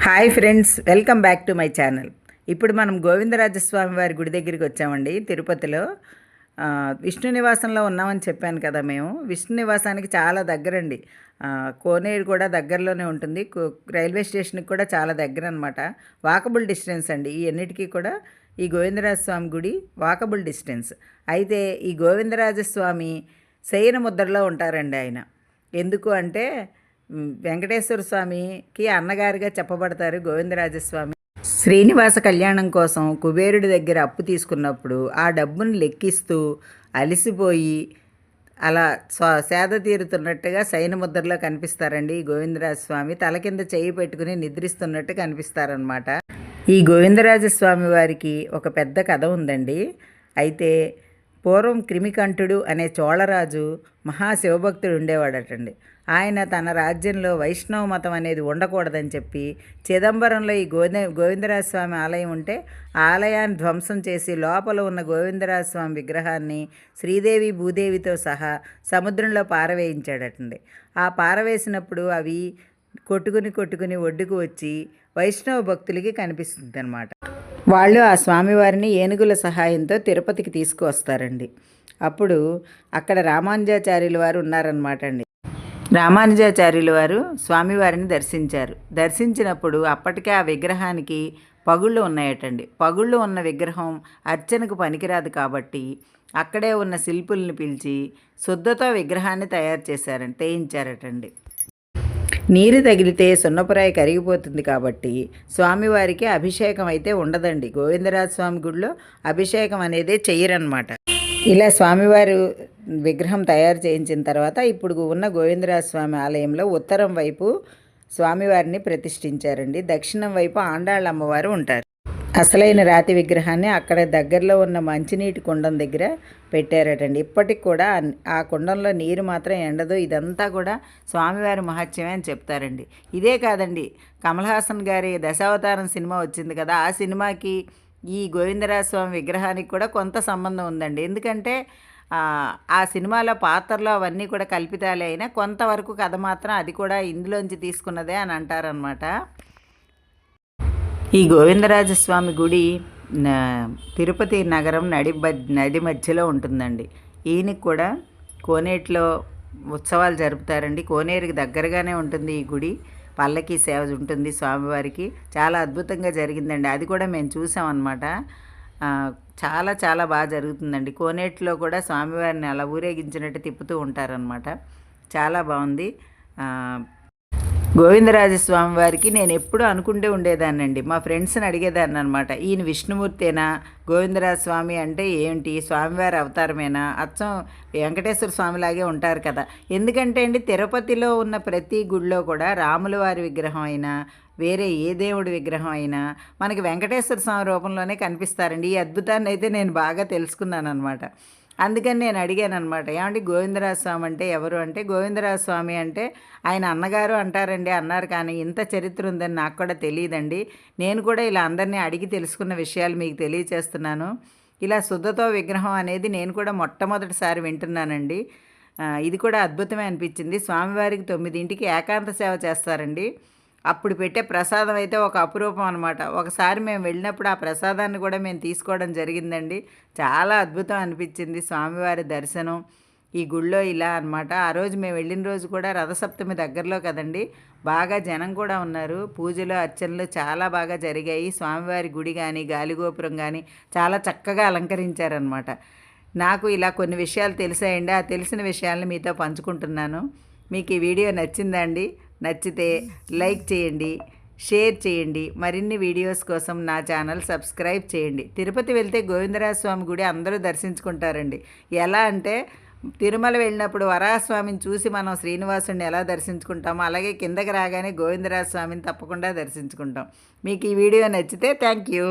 Hi friends welcome back to my channel. ఇప్పుడు మనం గోవిందరాజస్వామి వారి గుడి దగ్గరికి వచ్చామండి తిరుపతిలో. విష్ణు నివాసంలో ఉన్నామని చెప్పాను కదా మేము. విష్ణు నివాసానికి చాలా దగ్గరండి. కోనేరు కూడా దగ్గరలోనే ఉంటుంది. కో- రైల్వే స్టేషన్కి కూడా చాలా దగ్గర అనమాట వాకబుల్ డిస్టెన్స్ అండి. ఈ అన్నిటికీ కూడా ఈ గోవిందరాజస్వామి గుడి వాకబుల్ డిస్టెన్స్. అయితే ఈ గోవిందరాజస్వామి శయన ముద్రలో ఉంటారండి ఆయన. ఎందుకు అంటే వెంకటేశ్వర స్వామికి అన్నగారిగా చెప్పబడతారు గోవిందరాజస్వామి. శ్రీనివాస కళ్యాణం కోసం కుబేరుడి దగ్గర అప్పు తీసుకున్నప్పుడు ఆ డబ్బును లెక్కిస్తూ అలసిపోయి అలా స్వ- సేద తీరుతున్నట్టుగా శయన ముద్రలో కనిపిస్తారండి ఈ గోవిందరాజస్వామి. తల కింద చేయి పెట్టుకుని నిద్రిస్తున్నట్టు కనిపిస్తారనమాట ఈ గోవిందరాజస్వామి వారికి ఒక పెద్ద కథ ఉందండి. అయితే పూర్వం క్రిమికంఠుడు అనే చోళరాజు మహాశివభక్తుడు ఉండేవాడటండి. ఆయన తన రాజ్యంలో వైష్ణవ మతం అనేది ఉండకూడదని చెప్పి చిదంబరంలో ఈ గోవింద గోవిందరాజస్వామి ఆలయం ఉంటే ఆలయాన్ని ధ్వంసం చేసి లోపల ఉన్న గోవిందరాజస్వామి విగ్రహాన్ని శ్రీదేవి భూదేవితో సహా సముద్రంలో పారవేయించాడటండి. ఆ పారవేసినప్పుడు అవి కొట్టుకుని కొట్టుకుని ఒడ్డుకు వచ్చి వైష్ణవ భక్తులకి కనిపిస్తుంది అనమాట వాళ్ళు ఆ స్వామివారిని ఏనుగుల సహాయంతో తిరుపతికి తీసుకువస్తారండి. అప్పుడు అక్కడ రామానుజాచార్యుల వారు ఉన్నారనమాట అండి. రామానుజాచార్యుల వారు స్వామివారిని దర్శించారు. దర్శించినప్పుడు అప్పటికే ఆ విగ్రహానికి పగుళ్ళు ఉన్నాయటండి. పగుళ్ళు ఉన్న విగ్రహం అర్చనకు పనికిరాదు కాబట్టి అక్కడే ఉన్న శిల్పుల్ని పిలిచి శుద్ధతో విగ్రహాన్ని తయారు చేశారండి తేయించారటండి. నీరు తగిలితే సున్నపురాయి కరిగిపోతుంది కాబట్టి స్వామివారికి అభిషేకం అయితే ఉండదండి. గోవిందరాజ స్వామి గుడిలో అభిషేకం అనేదే చెయ్యరనమాట ఇలా స్వామివారు విగ్రహం తయారు చేయించిన తర్వాత ఇప్పుడు ఉన్న గోవిందరాజ స్వామి ఆలయంలో ఉత్తరం వైపు స్వామివారిని ప్రతిష్ఠించారండి. దక్షిణం వైపు ఆండాళ్ళ అమ్మవారు ఉంటారు. అసలైన రాతి విగ్రహాన్ని అక్కడ దగ్గరలో ఉన్న మంచినీటి కుండం దగ్గర పెట్టారటండి. ఇప్పటికి కూడా ఆ- కుండంలో నీరు మాత్రం ఎండదు. ఇదంతా కూడా స్వామివారి మహత్యమే అని చెప్తారండి. ఇదే కాదండి కమల్ హాసన్ గారి దశావతారం సినిమా వచ్చింది కదా ఆ సినిమాకి ఈ గోవిందరాజ స్వామి విగ్రహానికి కూడా కొంత సంబంధం ఉందండి. ఎందుకంటే ఆ, సినిమాలో పాత్రలు అవన్నీ కూడా కల్పితాలే అయినా కొంతవరకు కథ మాత్రం అది కూడా ఇందులోంచి తీసుకున్నదే అని అంటారనమాట ఈ గోవిందరాజస్వామి గుడి తిరుపతి నగరం నడి బ- నది మధ్యలో ఉంటుందండి. ఈయనకి కూడా కోనేటిలో ఉత్సవాలు జరుపుతారండి. కోనేరుకి దగ్గరగానే ఉంటుంది ఈ గుడి. పల్లకి సేవ ఉంటుంది స్వామివారికి. చాలా అద్భుతంగా జరిగిందండి. అది కూడా మేము చూసామన్నమాట. చాలా చాలా బాగా జరుగుతుందండి. కోనేటిలో కూడా స్వామివారిని అలా ఊరేగించినట్టు తిప్పుతూ ఉంటారనమాట చాలా బాగుంది. గోవిందరాజస్వామి వారికి నేను ఎప్పుడూ అనుకుంటూ ఉండేదాన్నండి. మా ఫ్రెండ్స్ని అడిగేదాన్ని అనమాట ఈయన విష్ణుమూర్తేనా? గోవిందరాజ స్వామి అంటే ఏంటి? స్వామివారి అవతారమేనా? అచ్చం వెంకటేశ్వర స్వామిలాగే ఉంటారు కదా. ఎందుకంటే అండి తిరుపతిలో ఉన్న ప్రతి గుడిలో కూడా రాముల వారి విగ్రహం అయినా వేరే ఏ దేవుడి విగ్రహం అయినా మనకి వెంకటేశ్వర స్వామి రూపంలోనే కనిపిస్తారండి. ఈ అద్భుతాన్ని అయితే నేను బాగా తెలుసుకున్నాను అనమాట అందుకని నేను అడిగాను అనమాట ఏమంటే గోవిందరాజ స్వామి అంటే ఎవరు? అంటే గోవిందరాజ స్వామి అంటే ఆయన అన్నగారు అంటారండి అన్నారు కానీ ఇంత చరిత్ర ఉందని నాకు కూడా తెలియదండి. నేను కూడా ఇలా అందరినీ అడిగి తెలుసుకున్న విషయాలు మీకు తెలియచేస్తున్నాను. ఇలా శుద్ధతో విగ్రహం అనేది నేను కూడా మొట్టమొదటిసారి వింటున్నానండి. ఇది కూడా అద్భుతమే అనిపించింది. స్వామివారికి తొమ్మిదింటికి ఏకాంత సేవ చేస్తారండి. అప్పుడు పెట్టే ప్రసాదం అయితే ఒక అపురూపం అనమాట ఒకసారి మేము వెళ్ళినప్పుడు ఆ ప్రసాదాన్ని కూడా మేము తీసుకోవడం జరిగిందండి. చాలా అద్భుతం అనిపించింది స్వామివారి దర్శనం. ఈ గుళ్ళో ఇలా అన్నమాట. ఆ రోజు మేము వెళ్ళిన రోజు కూడా రథసప్తమి దగ్గరలో కదండి. బాగా జనం కూడా ఉన్నారు. పూజలు అర్చనలు చాలా బాగా జరిగాయి. స్వామివారి గుడి కానీ గాలిగోపురం కానీ చాలా చక్కగా అలంకరించారనమాట నాకు ఇలా కొన్ని విషయాలు తెలిసాయండి. ఆ తెలిసిన విషయాలను మీతో పంచుకుంటున్నాను. మీకు ఈ వీడియో నచ్చిందండి నచ్చితే లైక్ చేయండి షేర్ చేయండి మరిన్ని వీడియోస్ కోసం నా ఛానల్ సబ్స్క్రైబ్ చేయండి. తిరుపతి వెళ్తే గోవిందరాజ స్వామి గుడి అందరూ దర్శించుకుంటారండి. ఎలా అంటే తిరుమల వెళ్ళినప్పుడు వరాహస్వామిని చూసి మనం శ్రీనివాసుని ఎలా దర్శించుకుంటామో అలాగే కిందకి రాగానే గోవిందరాజ స్వామిని తప్పకుండా దర్శించుకుంటాం. మీకు ఈ వీడియో నచ్చితే థ్యాంక్ యూ.